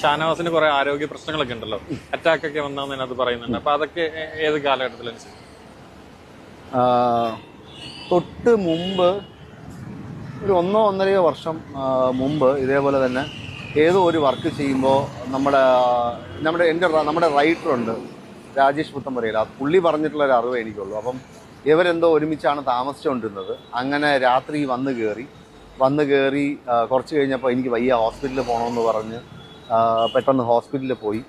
ഷാനവാസിന് കുറെ ആരോഗ്യ പ്രശ്നങ്ങളൊക്കെ ഉണ്ടല്ലോ. അറ്റാക്ക് ഒക്കെ വന്നാന്ന് അതിനകത്ത് പറയുന്നുണ്ട്. അപ്പൊ അതൊക്കെ ഏത് കാലഘട്ടത്തിലനുസരിച്ച്? തൊട്ട് മുമ്പ് ഒരു ഒന്നോ ഒന്നരയോ വർഷം മുമ്പ് ഇതേപോലെ തന്നെ ഏതോ ഒരു വർക്ക് ചെയ്യുമ്പോൾ നമ്മുടെ നമ്മുടെ എന്റെ നമ്മുടെ റൈറ്ററുണ്ട് രാജേഷ് പുത്തമ്പരയിൽ പുള്ളി പറഞ്ഞിട്ടുള്ള ഒരു അറിവ് എനിക്കുള്ളൂ. അപ്പം ഇവരെന്തോ ഒരുമിച്ചാണ് താമസിച്ചുകൊണ്ടിരുന്നത് അങ്ങനെ രാത്രി വന്ന് കയറി വന്ന് കയറി കുറച്ച് കഴിഞ്ഞപ്പോൾ എനിക്ക് വയ്യ ഹോസ്പിറ്റലിൽ പോകണമെന്ന് പറഞ്ഞ് പെട്ടെന്ന് ഹോസ്പിറ്റലിൽ പോയി.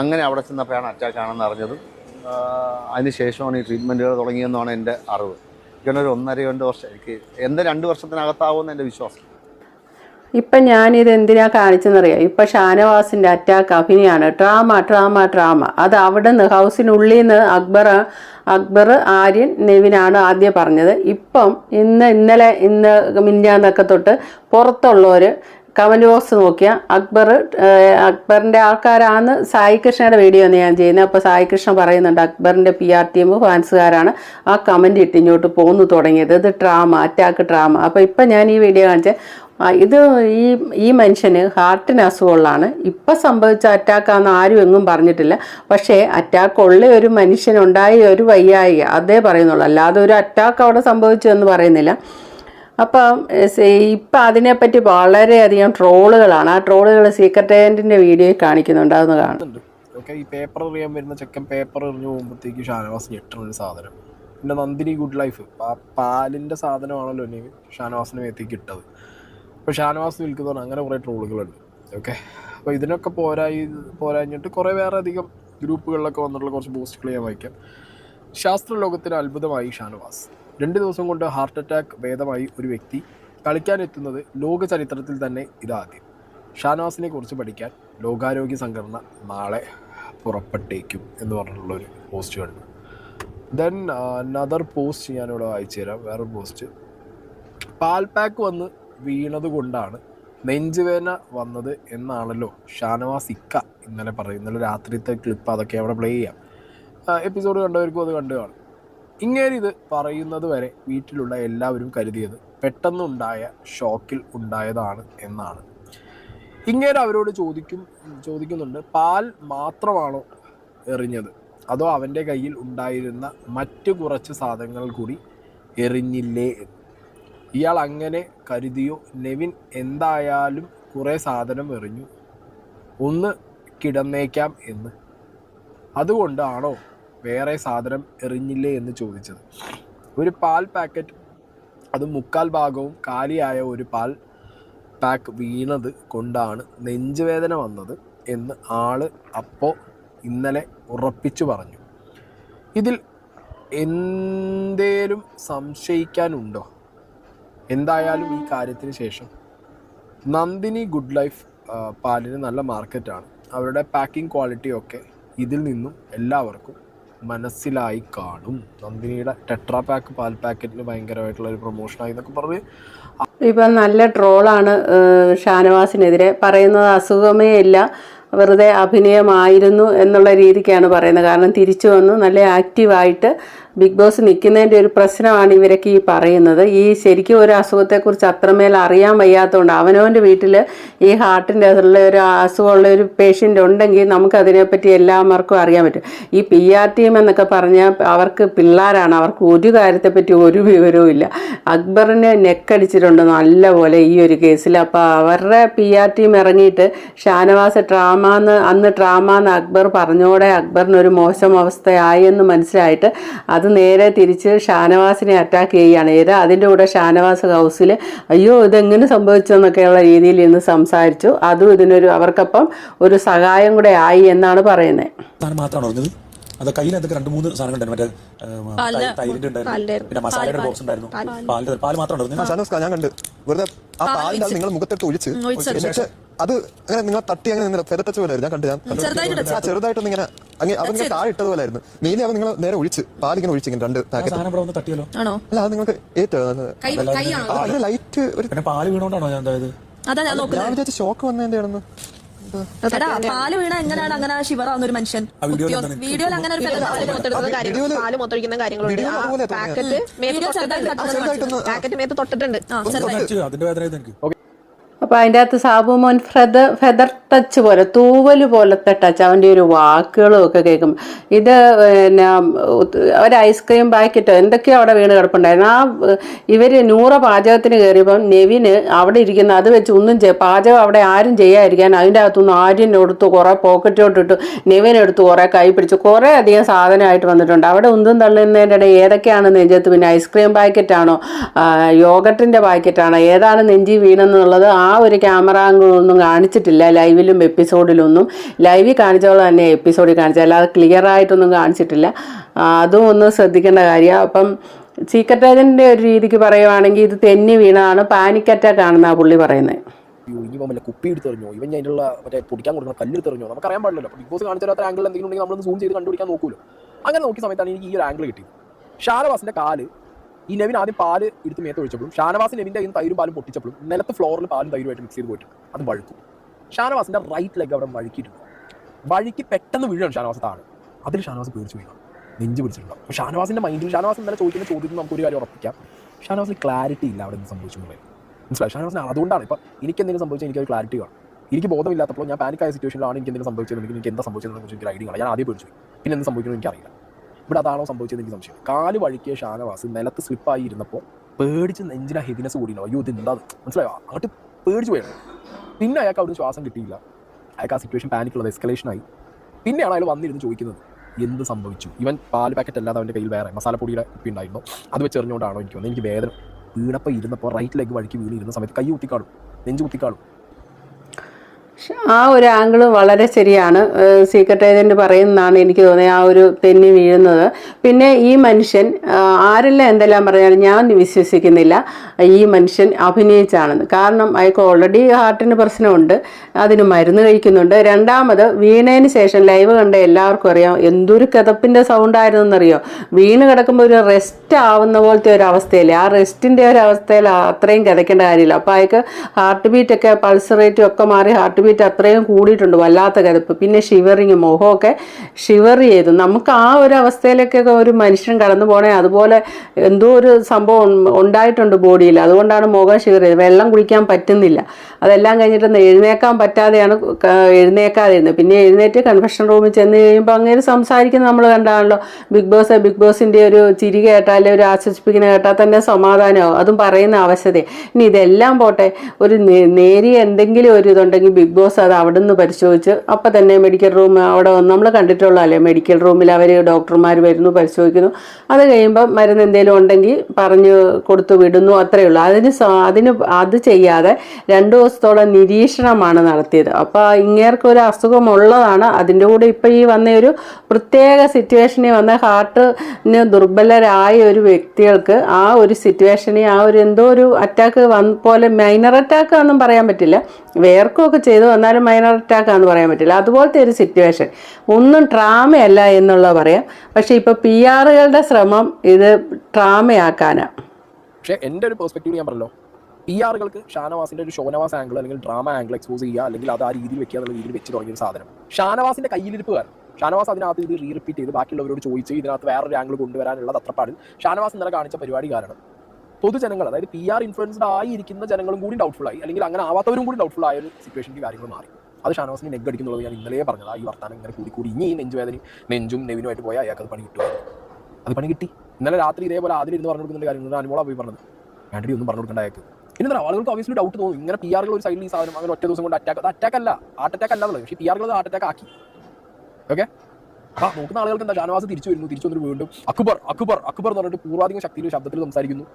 അങ്ങനെ അവിടെ ചെന്നപ്പോഴാണ് അറ്റാക്ക് ആണെന്ന് അറിഞ്ഞത്. അതിനുശേഷമാണ് അതിന് ശേഷമാണ് ഈ ട്രീറ്റ്മെന്റുകൾ തുടങ്ങിയെന്നാണ് എന്റെ അറിവ്. ഇങ്ങനെ ഒരു ഒന്നര രണ്ട് വർഷം എനിക്ക് എന്താ രണ്ട് വർഷത്തിനകത്താവുമെന്ന് എന്റെ വിശ്വാസം. ഇപ്പം ഞാനിത് എന്തിനാ കാണിച്ചെന്നറിയാം? ഇപ്പം ഷാനവാസിന്റെ അറ്റാക്ക് അഭിനയാണ്. ഡ്രാമ ഡ്രാമ ഡ്രാമ അത് അവിടെ നിന്ന് ഹൗസിനുള്ളിൽ നിന്ന് അക്ബർ അക്ബർ ആര്യൻ നെവിനാണ് ആദ്യം പറഞ്ഞത്. ഇപ്പം ഇന്ന് ഇന്നലെ ഇന്ന് മിന്നാന്നൊക്കെ തൊട്ട് പുറത്തുള്ളവർ കമന്റ് ബോക്സ് നോക്കിയാൽ അക്ബർ അക്ബറിന്റെ ആൾക്കാരാണ് സായി കൃഷ്ണയുടെ വീഡിയോ ഞാൻ ചെയ്യുന്നത്. അപ്പോൾ സായി കൃഷ്ണ പറയുന്നുണ്ട് അക്ബറിന്റെ പി ആർ ടീം ഫാൻസുകാരാണ് ആ കമന്റ് ഇട്ട് ഇങ്ങോട്ട് പോന്നു തുടങ്ങിയത്. ഇത് ഡ്രാമ അറ്റാക്ക് ഡ്രാമ അപ്പോൾ ഇപ്പം ഞാൻ ഈ വീഡിയോ കാണിച്ച. ഇത് ഈ ഈ മനുഷ്യന് ഹാർട്ടിന് അസുഖമുള്ളതാണ്. ഇപ്പം സംഭവിച്ച അറ്റാക്കാന്ന് ആരും എങ്ങും പറഞ്ഞിട്ടില്ല. പക്ഷേ അറ്റാക്ക് ഉള്ള ഒരു മനുഷ്യനുണ്ടായ ഒരു വയ്യായിക. അതേ പറയുന്നുള്ളൂ. അല്ലാതെ ഒരു അറ്റാക്ക് അവിടെ സംഭവിച്ചു എന്ന് പറയുന്നില്ല. അപ്പം ഇപ്പം അതിനെപ്പറ്റി വളരെയധികം ട്രോളുകളാണ്. ആ ട്രോളുകൾ സീക്രട്ട് ഏജന്റിന്റെ വീഡിയോയിൽ കാണിക്കുന്നുണ്ട്. അതൊന്ന് കാണുന്നുണ്ട് ഓക്കെ ഈ പേപ്പർ വരുന്ന ചെക്കൻ പേപ്പർ എറിഞ്ഞു പോകുമ്പോഴത്തേക്ക് ഷാനവാസ് ഞെട്ടുന്നൊരു സാധനം. പിന്നെ നന്ദിനി ഗുഡ് ലൈഫ് ആ പാലിന്റെ സാധനമാണല്ലോ ഇനി ഷാനവാസിന് മേത്തേക്ക് ഇട്ടത്. അപ്പോൾ ഷാനവാസ് വിൽക്കുന്നതാണ് അങ്ങനെ കുറേ ട്രോളുകളുണ്ട്. ഓക്കെ അപ്പോൾ ഇതിനൊക്കെ പോരായി പോരാഞ്ഞിട്ട് കുറേ വേറെ അധികം ഗ്രൂപ്പുകളിലൊക്കെ വന്നിട്ടുള്ള കുറച്ച് പോസ്റ്റുകൾ ഞാൻ വായിക്കാം. ശാസ്ത്രലോകത്തിന് അത്ഭുതമായി ഷാനവാസ്. രണ്ട് ദിവസം കൊണ്ട് ഹാർട്ട് അറ്റാക്ക് ഭേദമായി ഒരു വ്യക്തി കളിക്കാനെത്തുന്നത് ലോക ചരിത്രത്തിൽ തന്നെ ഇതാദ്യം. ഷാനവാസിനെ കുറിച്ച് പഠിക്കാൻ ലോകാരോഗ്യ സംഘടന നാളെ പുറപ്പെട്ടേക്കും എന്ന് പറഞ്ഞിട്ടുള്ള ഒരു പോസ്റ്റ് കണ്ടു ദെൻ അനദർ പോസ്റ്റ് ഞാനിവിടെ വായിച്ചു തരാം വേറൊരു പോസ്റ്റ് പാൽ പാക്ക് വന്ന് വീണത് കൊണ്ടാണ് നെഞ്ചുവേദന വന്നത് എന്നാണല്ലോ ഷാനവാസ് ഇക്ക ഇന്നലെ പറയും ഇന്നലെ രാത്രിത്തെ ക്ലിപ്പ് അതൊക്കെ അവിടെ പ്ലേ ചെയ്യാം. എപ്പിസോഡ് കണ്ടവർക്കും അത് കണ്ടു കാണും. ഇങ്ങനെ ഇത് പറയുന്നത് വരെ വീട്ടിലുള്ള എല്ലാവരും കരുതിയത് പെട്ടെന്നുണ്ടായ ഷോക്കിൽ ഉണ്ടായതാണ് എന്നാണ്. ഇങ്ങനെ അവരോട് ചോദിക്കും ചോദിക്കുന്നുണ്ട് പാൽ മാത്രമാണോ എറിഞ്ഞത്? അതോ അവന്റെ കയ്യിൽ ഉണ്ടായിരുന്ന മറ്റു കുറച്ച് സാധനങ്ങൾ കൂടി എറിഞ്ഞില്ലേ ഇയാൾ അങ്ങനെ കരുതിയോ? നെവിൻ എന്തായാലും കുറേ സാധനം എറിഞ്ഞു. ഒന്ന് കിടന്നേക്കാം എന്ന്. അതുകൊണ്ടാണോ വേറെ സാധനം എറിഞ്ഞില്ലേ എന്ന് ചോദിച്ചത്. ഒരു പാൽ പാക്കറ്റ് അത് മുക്കാൽ ഭാഗവും കാലിയായ ഒരു പാൽ പാക്ക് വീണത് കൊണ്ടാണ് നെഞ്ചുവേദന വന്നത് എന്ന് ആൾ അപ്പോൾ ഇന്നലെ ഉറപ്പിച്ചു പറഞ്ഞു. ഇതിൽ എന്തേലും സംശയിക്കാനുണ്ടോ? എന്തായാലും ഈ കാര്യത്തിന് ശേഷം. നന്ദിനി ഗുഡ് ലൈഫ് പാലിന് നല്ല മാർക്കറ്റാണ്. അവരുടെ പാക്കിംഗ് ക്വാളിറ്റി ഒക്കെ ഇതിൽ നിന്നും എല്ലാവർക്കും മനസ്സിലായി കാണും. നന്ദിനിയുടെ ടെട്രാ പാക്ക് പാൽ പാക്കറ്റിന് ഭയങ്കരമായിട്ടുള്ള ഒരു പ്രൊമോഷനായി എന്നൊക്കെ പറഞ്ഞ് ഇപ്പം നല്ല ട്രോളാണ് ഷാനവാസിനെതിരെ. പറയുന്നത് അസുഖമേ ഇല്ല. വെറുതെ അഭിനയമായിരുന്നു എന്നുള്ള രീതിക്കാണ് പറയുന്നത്. കാരണം തിരിച്ചു വന്ന് നല്ല ആക്റ്റീവായിട്ട് ബിഗ് ബോസ് നിൽക്കുന്നതിന്റെ ഒരു പ്രശ്നമാണ് ഇവരൊക്കെ ഈ പറയുന്നത്. ഈ ശരിക്കും ഒരു അസുഖത്തെക്കുറിച്ച് അത്രമേൽ അറിയാൻ വയ്യാത്തതുകൊണ്ട് അവനവന്റെ വീട്ടിൽ ഈ ഹാർട്ടിന്റെ അതിലുള്ള ഒരു അസുഖമുള്ള ഒരു പേഷ്യന്റ് ഉണ്ടെങ്കിൽ നമുക്ക് അതിനെപ്പറ്റി എല്ലാവർക്കും അറിയാൻ പറ്റും. ഈ പി ആർ ടീം എന്നൊക്കെ പറഞ്ഞാൽ അവർക്ക് പിള്ളേരാണ്. അവർക്ക് ഒരു കാര്യത്തെപ്പറ്റി ഒരു വിവരവും ഇല്ല. അക്ബറിനെ നെക്കടിച്ചിട്ടുണ്ട് നല്ലപോലെ ഈ ഒരു കേസിൽ. അപ്പോൾ അവരുടെ പി ആർ ടീം ഇറങ്ങിയിട്ട് ഷാനവാസ് ട്രാമാന്ന് അന്ന് ട്രാമാന്ന് അക്ബർ പറഞ്ഞോടെ അക്ബറിന് ഒരു മോശം അവസ്ഥയായി എന്ന് മനസ്സിലായിട്ട് അത് നേരെ തിരിച്ച് ഷാനവാസിനെ അറ്റാക്ക് ചെയ്യുകയാണ്. ചെയ്ത് അതിന്റെ കൂടെ ഷാനവാസ് ഹൗസിൽ അയ്യോ ഇതെങ്ങനെ സംഭവിച്ചെന്നൊക്കെയുള്ള രീതിയിൽ ഇന്ന് സംസാരിച്ചു. അതും ഇതിനൊരു അവർക്കപ്പം ഒരു സഹായം കൂടെ ആയി എന്നാണ് പറയുന്നത്. അത് കയ്യിൽ എന്തൊക്കെ രണ്ട് മൂന്ന് സാധനങ്ങൾ ഉണ്ടായിരുന്നു? മറ്റേ തൈരിന്റെ ഉണ്ടായിരുന്നു. പിന്നെ മസാലയുടെ ബോക്സ് ഉണ്ടായിരുന്നു. പാലിന്റെ പാൽ മാത്രം ഉണ്ടായിരുന്നു ഞാൻ കണ്ട്. വെറുതെ ആ പാലിന്റെ നിങ്ങൾ മുഖത്തെടുത്ത് ഒഴിച്ച്. അത് അങ്ങനെ നിങ്ങൾ തട്ടി അങ്ങനെ നിന്നില്ല പെരട്ടച്ച പോലെ ഞാൻ കണ്ടു ഞാൻ. ആ ചെറുതായിട്ടൊന്ന് ഇങ്ങനെ അങ്ങനെ അതിങ്ങനെ താഴെ ഇട്ടത് പോലെ ആയിരുന്നു. മെയിലി അവൻ നിങ്ങൾ നേരെ ഒഴിച്ച് പാലിങ്ങനെ ഒഴിച്ച് ഇങ്ങനെ രണ്ട് പാക്കറ്റ്. സാധനം ഇവിടെ വന്ന് തട്ടിയല്ലോ. ആണോ? അല്ല അത് നിങ്ങൾക്ക് ഏറ്റവും കൈ- കൈയാണോ ലൈറ്റ് ഒരു പിന്നെ പാൽ വീണോണ്ടാണോ ഞാൻ ഞാൻ വിചാരിച്ച ഷോക്ക് വന്നതിന്റെ ആണെന്ന് പാൽ വീണ എങ്ങനെയാണ് അങ്ങനെ ശിവറാവുന്ന ഒരു മനുഷ്യൻ? വീഡിയോയിൽ അങ്ങനെ ഒരു പാൽ കാര്യങ്ങൾ പാൽ മൊത്തൊഴിക്കുന്ന കാര്യങ്ങളുണ്ട്. പാക്കറ്റ് പാക്കറ്റ് മേത്ത് തൊട്ടിട്ടുണ്ട്. അപ്പോൾ അതിന്റെ അകത്ത് സാബു മോൻ ഫെദർ ഫെദർ ടച്ച് പോലെ തൂവൽ പോലത്തെ ടച്ച് അവന്റെ ഒരു വാക്കുകളും ഒക്കെ കേൾക്കും ഇത് പിന്നെ ഒരു ഐസ്ക്രീം പാക്കറ്റോ എന്തൊക്കെയോ അവിടെ വീണ് കിടപ്പുണ്ടായിരുന്നു. ആ ഇവർ നൂറ പാചകത്തിന് കയറിയപ്പം നെവിന് അവിടെ ഇരിക്കുന്ന അത് വെച്ച് ഒന്നും പാചകം അവിടെ ആരും ചെയ്യാതിരിക്കാൻ അതിന്റെ അകത്തുനിന്ന് ആര്യൻ എടുത്തു കുറേ പോക്കറ്റോട്ടിട്ട് നെവിൻ എടുത്ത് കുറേ കൈ പിടിച്ച് കുറേ അധികം സാധനമായിട്ട് വന്നിട്ടുണ്ട്. അവിടെ ഉന്തും തള്ളുന്നതിന്റെ ഇടയിൽ ഏതൊക്കെയാണ് നെഞ്ചത്ത് പിന്നെ ഐസ്ക്രീം പാക്കറ്റാണോ യോഗട്ടിന്റെ പാക്കറ്റാണോ ഏതാണ് നെഞ്ചി വീണെന്നുള്ളത് ആ ഒരു ക്യാമറ ആംഗിളൊന്നും കാണിച്ചിട്ടില്ല. ലൈവിലും എപ്പിസോഡിലൊന്നും. ലൈവിൽ കാണിച്ചോളം തന്നെ എപ്പിസോഡിൽ കാണിച്ചത്. അല്ലാതെ ക്ലിയർ ആയിട്ടൊന്നും കാണിച്ചിട്ടില്ല. അതും ഒന്ന് ശ്രദ്ധിക്കേണ്ട കാര്യമാണ് അപ്പം സീക്രട്ട് ഏജന്റിന്റെ ഒരു രീതിക്ക് പറയുവാണെങ്കിൽ ഇത് തെന്നി വീണതാണ്. പാനിക് അറ്റാക്ക് ആണെന്നാണ് പുള്ളി പറയുന്നത് അയ്യോ ഇനി ഇവൻ വല്ല കുപ്പി ഇവൻ ബിഗ് ബോസ് കാണിച്ച എന്തെങ്കിലും ഉണ്ടെങ്കിൽ സൂം ചെയ്ത് കണ്ടുപിടിക്കാൻ അങ്ങനെ നോക്കിയ സമയത്താണ് എനിക്ക് ഈ ഒരു ആംഗിൾ കിട്ടിയത്. ഷാരവാസിന്റെ കാൽ ഈ നെവിൻ ആദ്യം പാൽ എടുത്ത് മേത്ത് ഒഴിച്ചപ്പോഴും ഷാനവാസ് നെവിന്റെ കയ്യിൽ തൈരും പാലും പൊട്ടിച്ചപ്പോഴും നിലത്ത് ഫ്ലോറിൽ പാലും തൈരുമായിട്ട് മിക്സ് ചെയ്ത് പോയിട്ട് അത് വഴുക്കും. ഷാനവാസിന്റെ റൈറ്റ് ലെഗ് അവിടെ വഴുക്കിയിട്ടുണ്ട്. വഴുക്കി പെട്ടെന്ന് വീഴാണ് ഷാനവാസ് താഴെ. അതിൽ ഷാനവാസ് പേടിച്ച് വീഴണം നെഞ്ച് പിടിച്ചിട്ടുണ്ടാവും അപ്പോൾ ഷാനവാസിന്റെ മൈൻഡിൽ ഷാനവാസ് ഇന്നലെ ചോദിക്കുന്ന ചോദ്യത്തിൽ നമുക്ക് ഒരു കാര്യം ഉറപ്പിക്കാം. ഷാനവാസിന് ക്ലാരിറ്റി ഇല്ല അവിടെ നിന്ന് സംഭവിച്ചു മനസ്സിലായി? ഷാനവാസിന് അതുകൊണ്ടാണ് ഇപ്പോൾ എനിക്ക് എന്തെങ്കിലും സംഭവിച്ചാൽ എനിക്ക് ക്ലാരിറ്റി വേണം എനിക്ക് ബോധമില്ലാത്തപ്പോൾ ഞാൻ പാനിക്കായ സിറ്റുവേഷനിലാണ് എനിക്ക് എന്തെങ്കിലും സംഭവിച്ചത് എനിക്ക് എന്താ സംഭവിച്ചതെന്ന് കുറിച്ച് എനിക്ക് ഐഡിയ ഞാൻ ആദ്യം പേടിച്ചു. പിന്നെ എന്ത് സംഭവിക്കുന്നു എനിക്കറിയില്ല. ഇവിടെ അതാണോ സംഭവിച്ചത് എനിക്ക് സംശയം കാൽ വഴുക്കിയ ഷാനവാസ് നിലത്ത് സ്ലിപ്പായി ഇരുന്നപ്പോൾ പേടിച്ച് നെഞ്ചിന് ഹെവിനെസ് കൂടിയില്ല. അയ്യോ ഇത് എന്താ? മനസ്സിലായോ? അങ്ങോട്ട് പേടിച്ച് പോയത് പിന്നെ അയാൾക്ക് അവിടെ ശ്വാസം കിട്ടിയില്ല. അയാൾക്ക് ആ സിറ്റുവേഷൻ പാനിക്കുള്ളത് എസ്കലേഷനായി പിന്നെയാണ് അയാൾ വന്നിരുന്ന് ചോദിക്കുന്നത് എന്ത് സംഭവിച്ചു? ഇവൻ പാൽ പാക്കറ്റ് അല്ലാതെ അവന്റെ കയ്യിൽ വേറെ മസാലപ്പൊടിയുടെ കുപ്പി ഉണ്ടായിരുന്നു? അത് വെച്ച് എറിഞ്ഞുകൊണ്ടാണോ എനിക്ക് വന്നത് എനിക്ക് വേദന. വീണപ്പോൾ ഇരുന്നപ്പോൾ റൈറ്റ് ലെഗ് വഴിക്ക് വീണിരുന്ന സമയത്ത് കൈ കുത്തിക്കാളും നെഞ്ച് കുത്തിക്കാളും ആ ഒരു ആംഗിൾ വളരെ ശരിയാണ്. സീക്രട്ട് ഏജന്റ് പറയുന്നതാണ് എനിക്ക് തോന്നിയത് ആ ഒരു തെന്നി വീഴുന്നത്. പിന്നെ ഈ മനുഷ്യൻ ആരെല്ലാം എന്തെല്ലാം പറഞ്ഞാലും ഞാൻ വിശ്വസിക്കുന്നില്ല. ഈ മനുഷ്യൻ അഭിനയിച്ചാണെന്ന്. കാരണം അയാൾക്ക് ഓൾറെഡി ഹാർട്ടിന് പ്രശ്നമുണ്ട് അതിന് മരുന്ന് കഴിക്കുന്നുണ്ട്. രണ്ടാമത് വീണതിന് ശേഷം ലൈവ് കണ്ട എല്ലാവർക്കും അറിയാം എന്തൊരു കിതപ്പിന്റെ സൗണ്ട് ആയിരുന്നെന്നറിയോ? വീണ് കിടക്കുമ്പോൾ ഒരു റെസ്റ്റ് ആവുന്ന പോലത്തെ ഒരു അവസ്ഥയില്ലേ? ആ റെസ്റ്റിന്റെ ഒരു അവസ്ഥയിൽ അത്രയും കിതയ്ക്കേണ്ട കാര്യമില്ല. അപ്പോൾ അയാൾക്ക് ഹാർട്ട് ബീറ്റ് ഒക്കെ പൾസ് റേറ്റും ഒക്കെ മാറി ഹാർട്ട് ബീറ്റ് അത്രയും കൂടിയിട്ടുണ്ട് വല്ലാത്ത കിതപ്പ്. പിന്നെ ഷിവറിങ് മുഖമൊക്കെ ഷിവർ ചെയ്തു. നമുക്ക് ആ ഒരു അവസ്ഥയിലേക്കൊക്കെ ഒരു മനുഷ്യൻ കടന്നു പോണേ അതുപോലെ എന്തോ ഒരു സംഭവം ഉണ്ടായിട്ടുണ്ട് ബോഡിയിൽ അതുകൊണ്ടാണ് മുഖം ഷിവർ ചെയ്തത്. വെള്ളം കുടിക്കാൻ പറ്റുന്നില്ല. അതെല്ലാം കഴിഞ്ഞിട്ട് എഴുന്നേക്കാൻ പറ്റാതെയാണ് എഴുന്നേക്കാതിരുന്നത്. പിന്നെ എഴുന്നേറ്റ് കൺഫെഷൻ റൂമിൽ ചെന്ന് കഴിയുമ്പോൾ അങ്ങനെ സംസാരിക്കുന്നത് നമ്മൾ കണ്ടാണല്ലോ. ബിഗ് ബോസ് ബിഗ് ബോസിന്റെ ഒരു ചിരി കേട്ടാൽ ഒരു ആശ്വസിപ്പിക്കുന്ന കേട്ടാൽ തന്നെ സമാധാനമാവും അതും പറയുന്ന ആവശ്യത ഇനി ഇതെല്ലാം പോട്ടെ. ഒരു നേരിയ എന്തെങ്കിലും ഒരു ഇതുണ്ടെങ്കിൽ ബിഗ് ബോസ് അത് അവിടെ നിന്ന് പരിശോധിച്ച് അപ്പം തന്നെ മെഡിക്കൽ റൂം അവിടെ വന്ന് നമ്മൾ കണ്ടിട്ടുള്ളതല്ലേ മെഡിക്കൽ റൂമിൽ അവർ ഡോക്ടർമാർ വരുന്നു പരിശോധിക്കുന്നു. അത് കഴിയുമ്പോൾ മരുന്ന് എന്തെങ്കിലും ഉണ്ടെങ്കിൽ പറഞ്ഞ് കൊടുത്തു വിടുന്നു അത്രയേ ഉള്ളൂ. അതിന് അതിന് അത് ചെയ്യാതെ രണ്ട് ദിവസത്തോളം നിരീക്ഷണമാണ് നടത്തിയത്. അപ്പോൾ ഇങ്ങേർക്ക് ഒരു അസുഖമുള്ളതാണ്. അതിന്റെ കൂടെ ഇപ്പോൾ ഈ വന്ന ഒരു പ്രത്യേക സിറ്റുവേഷനിൽ വന്ന ഹാർട്ടിന് ദുർബലരായ ഒരു വ്യക്തികൾക്ക് ആ ഒരു സിറ്റുവേഷനെ ആ ഒരു എന്തോ ഒരു അറ്റാക്ക് വന്ന പോലെ മൈനർ അറ്റാക്ക് ഒന്നും പറയാൻ പറ്റില്ല. വേർക്കുകയൊക്കെ ചെയ്തു വന്നാലും മൈനർ അറ്റാക്ക് ആണെന്ന് പറയാൻ പറ്റില്ല. അതുപോലത്തെ ഒരു സിറ്റുവേഷൻ ഒന്നും ട്രാമയല്ല എന്നുള്ളത് പറയാം. പക്ഷേ ഇപ്പോൾ പി ആറുകളുടെ ശ്രമം ഇത് ട്രാമയാക്കാനാണ് പക്ഷേ എന്റെ ഒരു പെർസ്പെക്റ്റീവ് ഞാൻ പറഞ്ഞല്ലോ. പി ആറുകൾക്ക് ഷാനവാസിന്റെ ഒരു ഷോനവാസ് ആംഗിൾ അല്ലെങ്കിൽ ഡ്രാമ ആംഗിൾ എക്സ്പോസ് ചെയ്യുക അല്ലെങ്കിൽ അത് ആ രീതിയിൽ വെക്കുക എന്നുള്ള രീതിയിൽ വെച്ച് തുടങ്ങിയ ഒരു സാധനം. ഷാനവാസിന്റെ കയ്യിലിരിപ്പ് കാരണം ഷാനവാസ് അതിനകത്ത് ഇത് റീ റിപ്പീറ്റ് ചെയ്ത് ബാക്കിയുള്ളവരോട് ചോദിച്ച് ഇതിനകത്ത് വേറൊരു ആംഗിൾ കൊണ്ടുവരാനുള്ള തത്രപ്പാടിൽ ഷാനവാസ് ഇന്നലെ കാണിച്ച പരിപാടി കാരണം പൊതുജനങ്ങൾ അതായത് പി ആർ ഇൻഫ്ലുവൻസ്ഡ് ആയിരിക്കുന്ന ജനങ്ങളും കൂടി ഡൗട്ട്ഫുൾ ആയി. അല്ലെങ്കിൽ അങ്ങനെ ആവാത്തവരും കൂടി ഡൗട്ട്ഫുൾ ആയ ഒരു സിറ്റുവേഷനിൽ കാര്യങ്ങൾ മാറി. അത് ഷാനവാസിനെ നെഗ് അടിക്കുന്നുള്ളത് ഞാൻ ഇന്നലെ പറഞ്ഞത്. ഈ വർത്താനം ഇങ്ങനെ കൂടി കൂടി ഇനി നെഞ്ചു നെഞ്ചുവേദനയും നെഞ്ചും നെവിനുമായിട്ട് പോയാൽ അയാൾക്ക് അത് പണി കിട്ടുമായിരുന്നു അത് പണി കിട്ടി. ഇന്നലെ രാത്രി ഇതേപോലെ ആദ്യം ഇരുന്ന് പറഞ്ഞു കൊടുക്കുന്ന കാര്യങ്ങൾ അനുമോള പോയി പറഞ്ഞത്. വേണ്ടി ഒന്നും പറഞ്ഞു കൊടുക്കേണ്ട അയാൾക്ക് ഇനി ആളുകൾക്ക് ഓവിയസ്ലി ഡൗട്ട് തോന്നും. ഇങ്ങനെ പി ആറുകൾ ഒരു സൈഡിൽ ഈ സാധനം അങ്ങനെ ഒറ്റ ദിവസം കൊണ്ട് അറ്റാക്ക് അത് അറ്റാക്ക് അല്ല. ഹാർട്ട് അറ്റാക്ക് അല്ല എന്നുള്ളത്. പക്ഷേ പി ആറുകൾ ഹാർട്ട് അറ്റാക്ക് ആക്കി. ഓക്കെ ആ നോക്കുന്ന ആളുകൾക്ക് എന്താ? ഷാനവാസ് തിരിച്ചു വരുന്നു. തിരിച്ചു വന്നിട്ട് വീണ്ടും അക്ബർ അക്ബർ അക്ബർ എന്ന് പറഞ്ഞിട്ട് പൂർവാധികം ശക്തിയിൽ ശബ്ദത്തിൽ സംസാരിക്കുന്നു.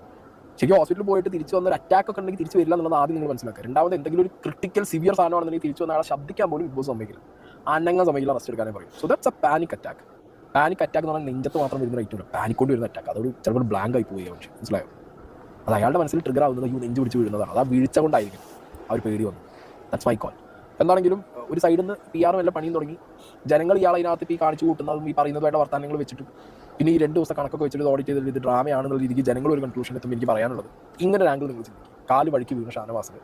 ശരിക്കും ഹോസ്പിറ്റലിൽ പോയിട്ട് തിരിച്ചു വന്ന ഒരു അറ്റാക്ക് ഒക്കെ ഉണ്ടെങ്കിൽ തിരിച്ചു വരില്ല എന്നുള്ളത് ആദ്യം നിങ്ങൾ മനസ്സിലാക്കുക. രണ്ടാമത് എന്തെങ്കിലും ഒരു ക്രിട്ടിക്കൽ സിവിയർ സാധനമാണെന്നുണ്ടെങ്കിൽ തിരിച്ചു വന്ന ആളെ ശബ്ദിക്കാൻ പോലും ഇപ്പോൾ സംഭവിക്കില്ല അനങ്ങാൻ സമയമില്ല റെസ്റ്റ് എടുക്കാനേ പറയും. So that's a panic attack panic attack എന്ന് പറഞ്ഞാൽ നെഞ്ചത്ത് മാത്രം വരുന്ന റേറ്റ് ഉണ്ട് പാനിക് കൊണ്ട് വരുന്ന അറ്റാക്ക് അതോട് ചിലപ്പോൾ ബ്ലാങ്ക് ആയി പോയി പക്ഷേ മനസ്സിലായോ? അത് അയാളുടെ മനസ്സിൽ ട്രിഗർ ആവുന്നത് ഈ നെഞ്ച് പിടിച്ച് വീഴുന്നതാണ്. അത് ആ വീഴ്ച കൊണ്ടായിരിക്കും അവർ പേടി വന്നു ദാറ്റ്സ് മൈ കോൾ എന്താണെങ്കിലും ഒരു സൈഡിൽ നിന്ന് പി ആറും എല്ലാം പണിയും തുടങ്ങി. ജനങ്ങൾ ഇയാൾ ഇതിനകത്ത് ഈ കാണിച്ചു കൂട്ടുന്നതും ഈ പറയുന്നതുമായിട്ട് വർത്തമാനങ്ങൾ വെച്ചിട്ട് പിന്നെ ഈ രണ്ട് ദിവസം കണക്കൊക്കെ വെച്ചിട്ട് ഓഡിറ്റ് ചെയ്തിട്ട് ഇത് ഡ്രാമയാണെന്നുള്ള രീതിക്ക് ജനങ്ങൾ ഒരു കൺക്ലൂഷൻ എത്തുമ്പോൾ എനിക്ക് പറയാനുള്ളത്. ഇങ്ങനെ ഒരു ആംഗിൾ നിങ്ങൾ ചിന്തിക്കും. കാൽ വഴിക്ക് വീണ ഷാനവാസിന്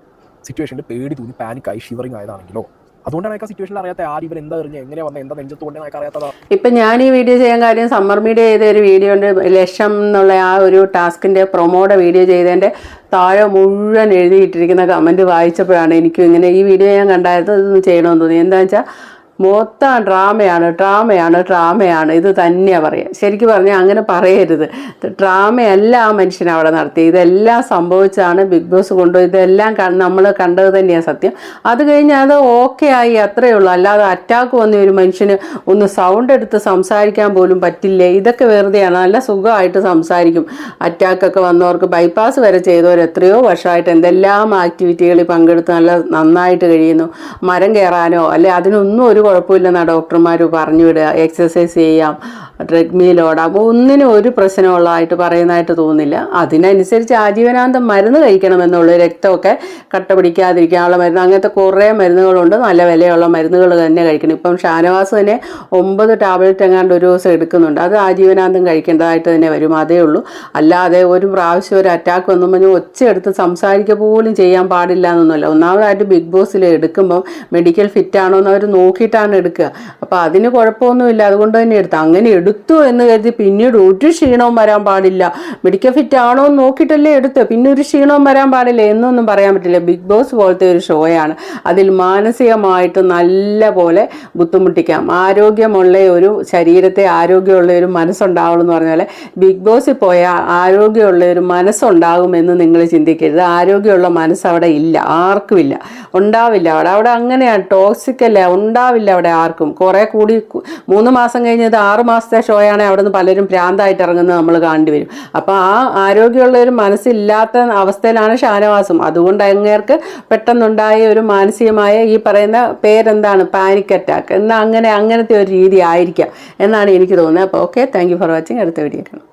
സിറ്റുവേഷനിൽ പേടി തോന്നി പാനിക്കായി ഷിവറിങ് ആയതാണെങ്കിലോ? അതുകൊണ്ടാണ് ആ സിറ്റുവേഷൻ അറിയാത്ത ആര് ഇവൻ എന്താ എറിഞ്ഞ? എങ്ങനെ വന്ന? എന്താ നെഞ്ചത്ത് കൊണ്ട് അയാൾക്ക് അറിയാത്തതാ? ഇപ്പൊ ഞാൻ ഈ വീഡിയോ ചെയ്യാൻ കാര്യം സമ്മർ മീഡിയ ചെയ്ത ഒരു വീഡിയോ ഉണ്ട്. ലക്ഷം എന്നുള്ള ആ ഒരു ടാസ്കിന്റെ പ്രൊമോടെ വീഡിയോ ചെയ്തതിന്റെ താഴെ മുഴുവൻ എഴുതിയിട്ടിരിക്കുന്ന കമന്റ് വായിച്ചപ്പോഴാണ് എനിക്കും ഇങ്ങനെ ഈ വീഡിയോ ഞാൻ കണ്ടായത് ചെയ്യണമെന്ന് തോന്നി. എന്താ വെച്ചാൽ മൊത്തം ഡ്രാമയാണ് ഡ്രാമയാണ് ഡ്രാമയാണ്. ഇത് തന്നെയാണ് പറയുക ശരിക്കും പറഞ്ഞാൽ അങ്ങനെ പറയരുത്. ഡ്രാമയല്ല ആ മനുഷ്യൻ അവിടെ നടത്തി ഇതെല്ലാം സംഭവിച്ചാണ് ബിഗ് ബോസ് കൊണ്ടുപോയി. ഇതെല്ലാം നമ്മൾ കണ്ടത് തന്നെയാണ് സത്യം. അത് കഴിഞ്ഞ് അത് ഓക്കെ ആയി അത്രയേ ഉള്ളൂ. അല്ലാതെ അറ്റാക്ക് വന്ന ഒരു മനുഷ്യന് ഒന്ന് സൗണ്ട് എടുത്ത് സംസാരിക്കാൻ പോലും പറ്റില്ല. ഇതൊക്കെ വെറുതെയാണ്. നല്ല സുഖമായിട്ട് സംസാരിക്കും. അറ്റാക്കൊക്കെ വന്നവർക്ക് ബൈപ്പാസ് വരെ ചെയ്തവർ എത്രയോ വർഷമായിട്ട് എന്തെല്ലാം ആക്ടിവിറ്റികളിൽ പങ്കെടുത്ത് നല്ല നന്നായിട്ട് കഴിയുന്നു. മരം കയറാനോ അല്ലെ അതിനൊന്നും ഒരു കുഴപ്പമില്ലെന്നാണ് ഡോക്ടർമാർ പറഞ്ഞു വിടുക. എക്സസൈസ് ചെയ്യാം. ട്രെഡ്മിൽ ഓടാം. ഒന്നിനും ഒരു പ്രശ്നമുള്ളതായിട്ട് പറയുന്നതായിട്ട് തോന്നുന്നില്ല. അതിനനുസരിച്ച് ആജീവനാന്തം മരുന്ന് കഴിക്കണമെന്നുള്ളൂ രക്തമൊക്കെ കട്ട പിടിക്കാതിരിക്കാനുള്ള മരുന്ന്. അങ്ങനത്തെ കുറേ മരുന്നുകളുണ്ട്. നല്ല വിലയുള്ള മരുന്നുകൾ തന്നെ കഴിക്കണം. ഇപ്പം ഷാനവാസ് തന്നെ ഒമ്പത് ടാബ്ലറ്റ് എങ്ങാണ്ട് ഒരു ദിവസം എടുക്കുന്നുണ്ട്. അത് ആജീവനാന്തം കഴിക്കേണ്ടതായിട്ട് തന്നെ വരും. അതേ ഉള്ളൂ. അല്ലാതെ ഒരു പ്രാവശ്യം ഒരു അറ്റാക്ക് വന്നു പറഞ്ഞ് ഒച്ചയെടുത്ത് സംസാരിക്കുക പോലും ചെയ്യാൻ പാടില്ല എന്നൊന്നുമല്ല ഒന്നാമതായിട്ട് ബിഗ് ബോസിൽ എടുക്കുമ്പം മെഡിക്കൽ ഫിറ്റ് ആണോ എന്ന് അവർ നോക്കിയിട്ടാണ് എടുക്കുക. അപ്പോൾ അതിന് കുഴപ്പമൊന്നുമില്ല. അതുകൊണ്ട് തന്നെ എടുത്തു. അങ്ങനെ എടുത്തു എന്ന് കരുതി പിന്നീട് ഒരു ക്ഷീണവും വരാൻ പാടില്ല. മെഡിക്കൽ ഫിറ്റ് ആണോ എന്ന് നോക്കിയിട്ടല്ലേ എടുത്ത്. പിന്നെ ഒരു ക്ഷീണവും വരാൻ പാടില്ല എന്നൊന്നും പറയാൻ പറ്റില്ല. ബിഗ് ബോസ് പോലത്തെ ഒരു ഷോയാണ് അതിൽ മാനസികമായിട്ട് നല്ല പോലെ ബുദ്ധിമുട്ടിക്കാം. ആരോഗ്യമുള്ള ഒരു ശരീരത്തെ ആരോഗ്യമുള്ള ഒരു മനസ്സുണ്ടാവുള്ളൂ എന്ന് പറഞ്ഞാൽ ബിഗ് ബോസിൽ പോയാൽ ആരോഗ്യമുള്ള ഒരു മനസ്സുണ്ടാകുമെന്ന് നിങ്ങൾ ചിന്തിക്കരുത്. ആരോഗ്യമുള്ള മനസ്സ് അവിടെ ഇല്ല. ആർക്കുമില്ല ഉണ്ടാവില്ല. അവിടെ അവിടെ അങ്ങനെയാണ്. ടോക്സിക് അല്ല? ഉണ്ടാവില്ല. അവിടെ ആർക്കും. കുറേ കൂടി മൂന്ന് മാസം കഴിഞ്ഞത് ആറ് മാസത്തെ ഷോ ആണെങ്കിൽ അവിടെ നിന്ന് പലരും ഭ്രാന്തായിട്ട് ഇറങ്ങുന്നത് നമ്മൾ കാണേണ്ടി വരും. അപ്പോൾ ആ ആരോഗ്യമുള്ള ഒരു മനസ്സില്ലാത്ത അവസ്ഥയിലാണ് ഷാനവാസും. അതുകൊണ്ട് അങ്ങേർക്ക് പെട്ടെന്നുണ്ടായ ഒരു മാനസികമായ ഈ പറയുന്ന പേരെന്താണ്? പാനിക് അറ്റാക്ക് എന്നാൽ അങ്ങനെ അങ്ങനത്തെ ഒരു രീതി ആയിരിക്കാം എന്നാണ് എനിക്ക് തോന്നുന്നത്. അപ്പോൾ ഓക്കെ താങ്ക് ഫോർ വാച്ചിങ് അടുത്ത വീഡിയോ കാണാം.